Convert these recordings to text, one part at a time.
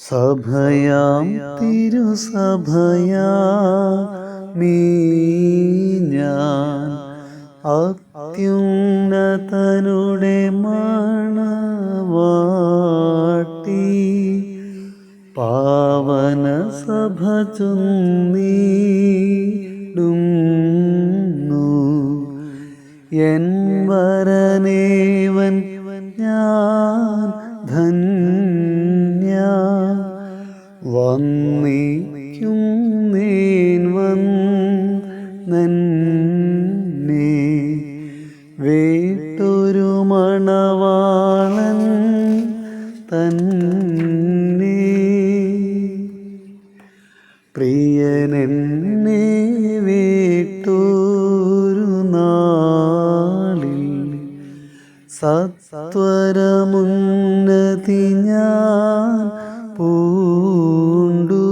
സഭയാം തിരുസഭയാ ഞാൻ അത്യുന്നതനുടെ മണവാട്ടി പാവന സഭ ചൊന്നീടുന്നു. എൻ വരനേവൻ ഞാൻ ധന്യ വന്നിക്കും നേൻ വന്നേ വേട്ടൊരു മണവാളൻ തന്നെ. പ്രിയനെന്നെ വേട്ടൊരു നാളിൽ സത്വരമുന്നതി ഞാൻ പൂണ്ടു.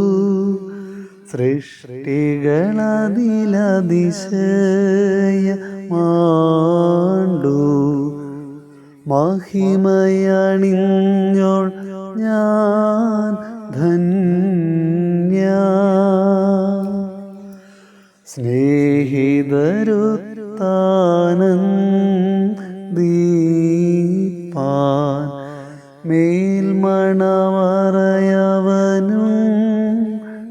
സൃഷ്ടികളതിലതിശയ മാണ്ടു മഹിമയണിഞ്ഞോൾ ഞാൻ ധന്യ. സ്നേഹിതരുത്താനന്ദീപാൻ.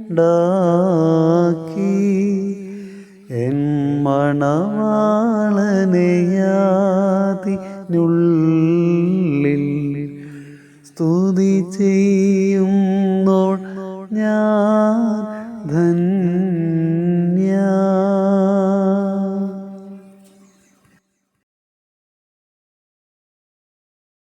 ഉണ്ടാക്കി എൻ മണവാളനെയാതിനുള്ളിൽ സ്തുതി ചെയ്യുന്നോൾ ഞാൻ ധന്യ